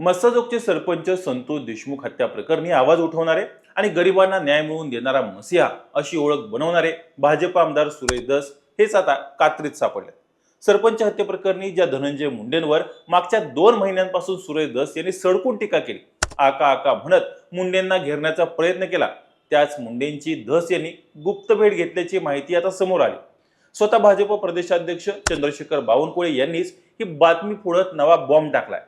मस्साजोगचे सरपंच संतोष देशमुख हत्या प्रकरणी आवाज उठवणारे आणि गरिबांना न्याय मिळवून देणारा मसिहा अशी ओळख बनवणारे भाजप आमदार सुरेश दस हेच आता कात्रीत सापडले. सरपंच हत्येप्रकरणी ज्या धनंजय मुंडेंवर मागच्या दोन महिन्यांपासून सुरेश दस यांनी सडकून टीका केली. आका आका म्हणत मुंडेंना घेरण्याचा प्रयत्न केला. त्याच मुंडेंची धस यांनी गुप्त भेट घेतल्याची माहिती आता समोर आली. स्वतः भाजप प्रदेशाध्यक्ष चंद्रशेखर बावनकुळे यांनीच ही बातमी फोडत नवा बॉम्ब टाकलाय.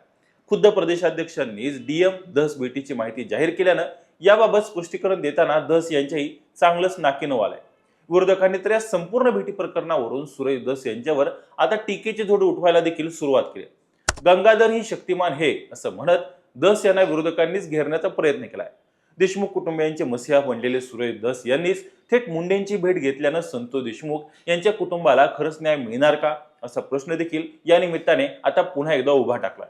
खुद्द प्रदेशाध्यक्षांनीच डीएम धस भेटीची माहिती जाहीर केल्यानं याबाबत स्पष्टीकरण देताना धस यांच्याही चांगलंच नाकीनं आलंय विरोधकांनी तर या संपूर्ण भेटी प्रकरणावरून सुरेश धस यांच्यावर आता टीकेची झोड उठवायला देखील सुरुवात केली. गंगाधर ही शक्तिमान हे असं म्हणत धस यांना विरोधकांनीच घेरण्याचा प्रयत्न केलाय. देशमुख कुटुंबियांचे मसिहा बनलेले सुरेश धस यांनीच थेट मुंडेंची भेट घेतल्यानं संतोष देशमुख यांच्या कुटुंबाला खरंच न्याय मिळणार का असा प्रश्न देखील या निमित्ताने आता पुन्हा एकदा उभा टाकला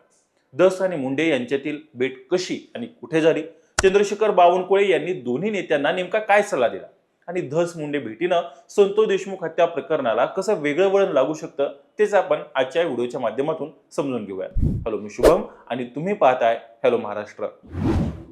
दस आणि मुंडे यांच्यातील भेट कशी आणि कुठे झाली? चंद्रशेखर बावनकुळे यांनी दोन्ही नेत्यांना नेमका काय सल्ला दिला? आणि धस मुंडे भेटीनं संतोष देशमुख हत्या प्रकरणाला कसं वेगळं वळण लागू शकतं तेच आपण आजच्या व्हिडिओच्या माध्यमातून समजून घेऊया हॅलो मी शुभम आणि तुम्ही पाहताय हॅलो महाराष्ट्र.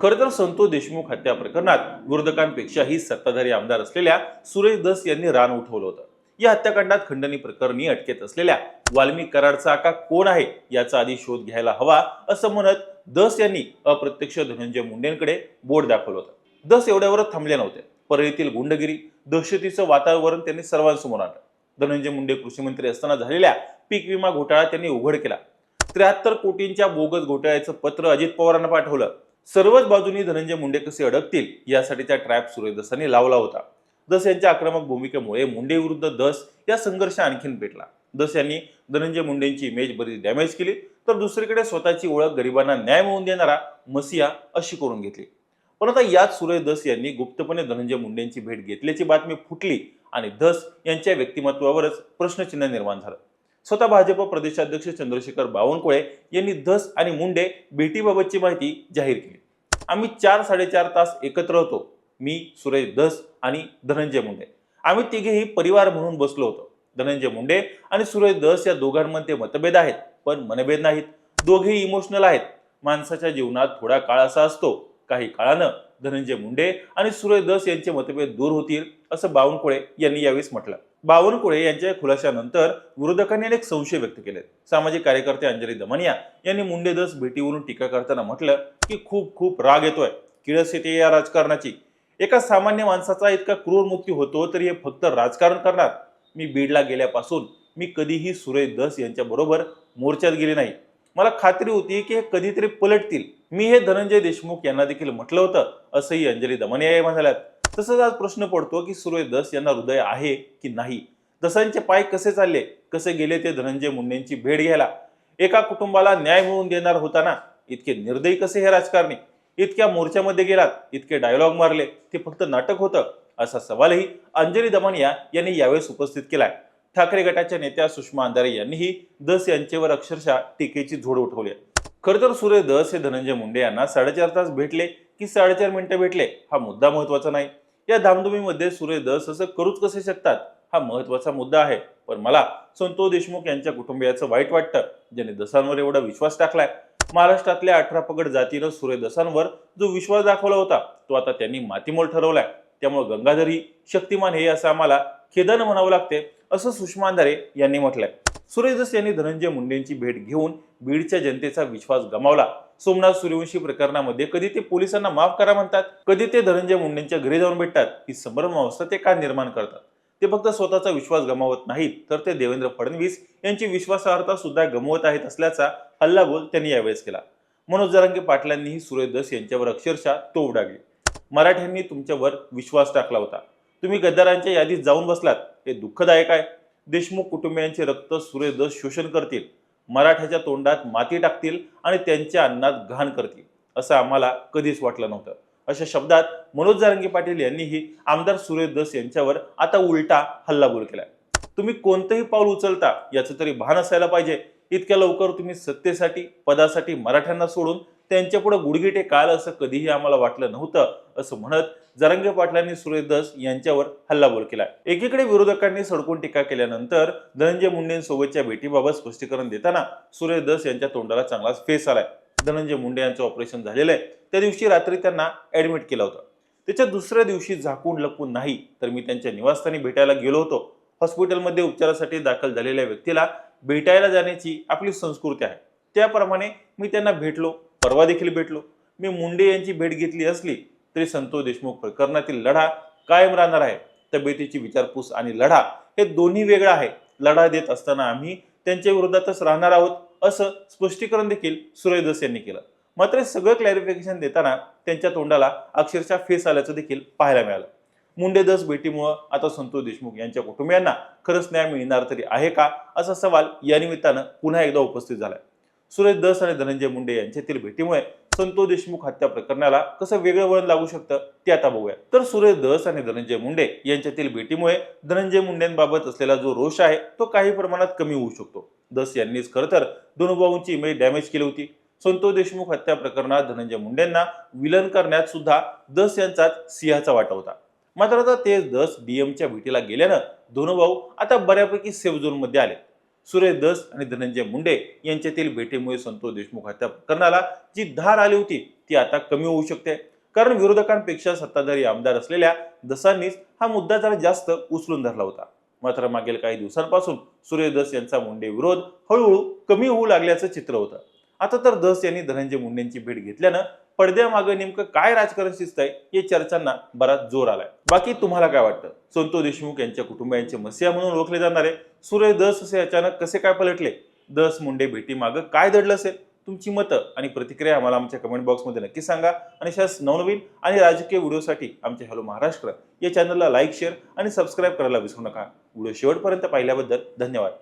खरं तर संतोष देशमुख हत्या प्रकरणात विरोधकांपेक्षाही सत्ताधारी आमदार असलेल्या सुरेश दस यांनी रान उठवलं होतं. या हत्याकांडात खंडणी प्रकरणी अटकेत असलेल्या वाल्मिक कराडचा आका कोण आहे याचा आधी शोध घ्यायला हवा असं म्हणत दस यांनी अप्रत्यक्ष धनंजय मुंडेंकडे बोट दाखवलं होतं. दस एवढ्यावरच थांबले नव्हते. परळीतील गुंडगिरी दहशतीचं वातावरण त्यांनी सर्वांसमोर आणलं. धनंजय मुंडे कृषी मंत्री असताना झालेल्या पीक विमा घोटाळा त्यांनी उघड केला. त्र्याहत्तर कोटींच्या बोगस घोटाळ्याचं पत्र अजित पवारांना पाठवलं. सर्वच बाजूनी धनंजय मुंडे कसे अडकतील यासाठीचा ट्रॅप सूर्यदसांनी लावला होता. दस यांच्या आक्रमक भूमिकेमुळे मुंडे विरुद्ध दस या संघर्ष आणखीन पेटला. दस यांनी धनंजय मुंडेंची इमेज बरीच डॅमेज केली तर दुसरीकडे स्वतःची ओळख गरिबांना न्याय मिळवून देणारा मसिया अशी करून घेतली. पण आता याच सुरेश दस यांनी गुप्तपणे धनंजय मुंडेंची भेट घेतल्याची बातमी फुटली आणि धस यांच्या व्यक्तिमत्वावरच प्रश्नचिन्ह निर्माण झालं. स्वतः भाजप प्रदेशाध्यक्ष चंद्रशेखर बावनकुळे यांनी धस आणि मुंडे भेटीबाबतची माहिती जाहीर केली. आम्ही चार साडेचार तास एकत्र होतो. मी सुरेश धस आणि धनंजय मुंडे. आम्ही तिघेही परिवार म्हणून बसलो होतो. धनंजय मुंडे आणि सुरेश दस या दोघांमध्ये मतभेद आहेत पण मनभेद नाहीत. दोघेही इमोशनल आहेत. माणसाच्या जीवनात थोडा काळ असा असतो काही काळानं धनंजय मुंडे आणि सुरेश दस यांचे मतभेद दूर होतील असं बावनकुळे यांनी यावेळी म्हटलं. बावनकुळे यांच्या खुलाशानंतर विरोधकांनी अनेक संशय व्यक्त केले सामाजिक कार्यकर्ते अंजली दमनिया यांनी मुंडे दस भेटीवरून टीका करताना म्हटलं की खूप खूप राग येतोय. किळस येते या राजकारणाची. एका सामान्य माणसाचा इतका क्रूर मृत्यू होतो तरी हे फक्त राजकारण करणार. मी बीडला गेल्यापासून मी कधीही सुरेश दस यांच्या बरोबर मोर्चात गेले नाही. मला खात्री होती की हे कधीतरी पलटतील. मी हे धनंजय देशमुख यांना देखील म्हटलं होतं असंही अंजली दमनिया या म्हणाल्यात तसंच आज प्रश्न पडतो की सुरेश दस यांना हृदय आहे की नाही? दसांचे पाय कसे चालले? कसे गेले ते धनंजय मुंडेंची भेट घ्यायला? एका कुटुंबाला न्याय मिळवून देणार होताना इतके निर्दयी कसे हे राजकारणी? इतक्या मोर्चामध्ये गेलात इतके डायलॉग मारले ते फक्त नाटक होतं असा सवालही अंजली दमानिया यांनी यावेळेस उपस्थित केलाय. ठाकरे गटाच्या नेत्या सुषमा अंधारे यांनीही दस यांच्यावर अक्षरशः टीकेची झोड उठवली आहे. खरं तर सुरेश दस हे धनंजय मुंडे यांना साडेचार तास भेटले की साडेचार मिनिटं भेटले हा मुद्दा महत्त्वाचा नाही. या धामधुमीमध्ये सुरेश दस असं करूच कसे शकतात हा महत्त्वाचा मुद्दा आहे. पण मला संतोष देशमुख यांच्या कुटुंबियाचं वाईट वाटतं ज्यांनी दसांवर एवढा विश्वास टाकलाय. महाराष्ट्रातल्या अठरा पगड जातीनं सूर्यदसांवर जो विश्वास दाखवला होता तो आता त्यांनी मातीमोल ठरवलाय. त्यामुळे गंगाधरी शक्तिमान हे असं आम्हाला खेदानं म्हणावं लागते असं सुषमा अंधारे यांनी म्हटलंय. सूर्यदस यांनी धनंजय मुंडेंची भेट घेऊन बीडच्या जनतेचा विश्वास गमावला. सोमनाथ सूर्यवंशी प्रकरणामध्ये कधी ते पोलिसांना माफ करा म्हणतात कधी ते धनंजय मुंडेंच्या घरी जाऊन भेटतात ही संभ्रम अवस्था ते का निर्माण करतात? ते फक्त स्वतःचा विश्वास गमावत नाहीत तर ते देवेंद्र फडणवीस यांची विश्वासार्हता सुद्धा गमवत आहेत असल्याचा हल्लाबोल त्यांनी यावेळेस केला. मनोज जरांगे पाटलांनीही सूर्यदस यांच्यावर अक्षरशः तो डागली. मराठ्यांनी तुमच्यावर विश्वास टाकला होता. तुम्ही गद्दारांच्या यादीत जाऊन बसलात. हे दुःखदायक आहे. देशमुख कुटुंबियांचे रक्त सूर्यदस शोषण करतील. मराठ्याच्या तोंडात माती टाकतील आणि त्यांच्या अन्नात घाण करतील. असं आम्हाला कधीच वाटलं नव्हतं. अशा शब्दात मनोज जारंगी पाटील यांनीही आमदार सूर्यदस यांच्यावर आता उलटा हल्लाबोल केलाय. तुम्ही कोणतंही पाऊल उचलता याचं तरी भान असायला पाहिजे. इतक्या लवकर तुम्ही सत्तेसाठी पदासाठी मराठ्यांना सोडून त्यांच्यापुढे गुडगिटे काल असं कधीही आम्हाला वाटलं नव्हतं असं म्हणत जरंगे पाटलांनी सुरेश दस यांच्यावर हल्लाबोल केला. एकीकडे विरोधकांनी सडकून टीका केल्यानंतर धनंजय मुंडेंसोबतच्या भेटीबाबत स्पष्टीकरण देताना सुरेश दस यांच्या तोंडाला चांगलाच फेस आलाय. धनंजय मुंडे यांचं ऑपरेशन झालेलं आहे. त्या दिवशी रात्री त्यांना ऍडमिट केलं होतं. त्याच्या दुसऱ्या दिवशी झाकून लपून नाही तर मी त्यांच्या निवासस्थानी भेटायला गेलो होतो. हॉस्पिटलमध्ये उपचारासाठी दाखल झालेल्या व्यक्तीला भेटायला जाण्याची आपली संस्कृती आहे. त्याप्रमाणे मी त्यांना भेटलो परवा देखील भेटलो. मी मुंडे यांची भेट घेतली असली तरी संतोष देशमुख प्रकरणातील लढा कायम राहणार आहे. तब्येतीची विचारपूस आणि लढा हे दोन्ही वेगळं आहे. लढा देत असताना आम्ही त्यांच्या विरोधातच राहणार आहोत असं स्पष्टीकरण देखील सुरेशदस यांनी केलं. मात्र हे सगळं क्लॅरिफिकेशन देताना त्यांच्या तोंडाला अक्षरशः फेस आल्याचं देखील पाहायला मिळालं. मुंडे दस भेटीमुळं आता संतोष देशमुख यांच्या कुटुंबियांना खरंच न्याय मिळणार तरी आहे का? असा सवाल या निमित्तानं पुन्हा एकदा उपस्थित झालाय. सुरेश दस आणि धनंजय मुंडे यांच्यातील भेटीमुळे संतोष देशमुख हत्या प्रकरणाला कसं वेगळं वळण लागू शकतं ते आता बघूया तर सुरेश दस आणि धनंजय मुंडे यांच्यातील भेटीमुळे धनंजय मुंडेंबाबत असलेला जो रोष आहे तो काही प्रमाणात कमी होऊ शकतो. दस यांनीच खरं तर दोनोभाऊंची इमेज डॅमेज केली होती. संतोष देशमुख हत्या प्रकरणात धनंजय मुंडेंना विलन करण्यात सुद्धा दस यांचाच सिंहाचा वाटा होता. मात्र आता ते दस डीएमच्या भेटीला गेल्यानं दोन भाऊ आता बऱ्यापैकी सेफ झोनमध्ये आले सुरेश दस आणि धनंजय मुंडे यांच्यातील भेटीमुळे संतोष देशमुख हत्या प्रकरणाला जी धार आली होती ती आता कमी होऊ शकते. कारण विरोधकांपेक्षा सत्ताधारी आमदार असलेल्या दसांनीच हा मुद्दा जरा जास्त उचलून धरला होता. मात्र मागील काही दिवसांपासून सुरेश दस यांचा मुंडे विरोध हळूहळू कमी होऊ लागल्याचं चित्र होतं. आता तर दस यांनी धनंजय मुंडेंची भेट घेतल्यानं पडद्यामागे नेमकं काय राजकारण शिजतंय या चर्चांना बराच जोर आलाय. बाकी तुम्हाला काय वाटतं? संतो देशमुख यांच्या कुटुंबियांचे मसिया म्हणून ओळखले जाणारे सुरेश दस असे अचानक कसे काय पलटले? दस मुंडे भेटी मागं काय दडलं असेल? तुमची मतं आणि प्रतिक्रिया आम्हाला आमच्या कमेंट बॉक्समध्ये नक्की सांगा. आणि शास नवनवीन आणि राजकीय व्हिडिओसाठी आमच्या हॅलो महाराष्ट्र या चॅनलला लाईक शेअर आणि सबस्क्राईब करायला विसरू नका. व्हिडिओ शेवटपर्यंत पाहिल्याबद्दल धन्यवाद.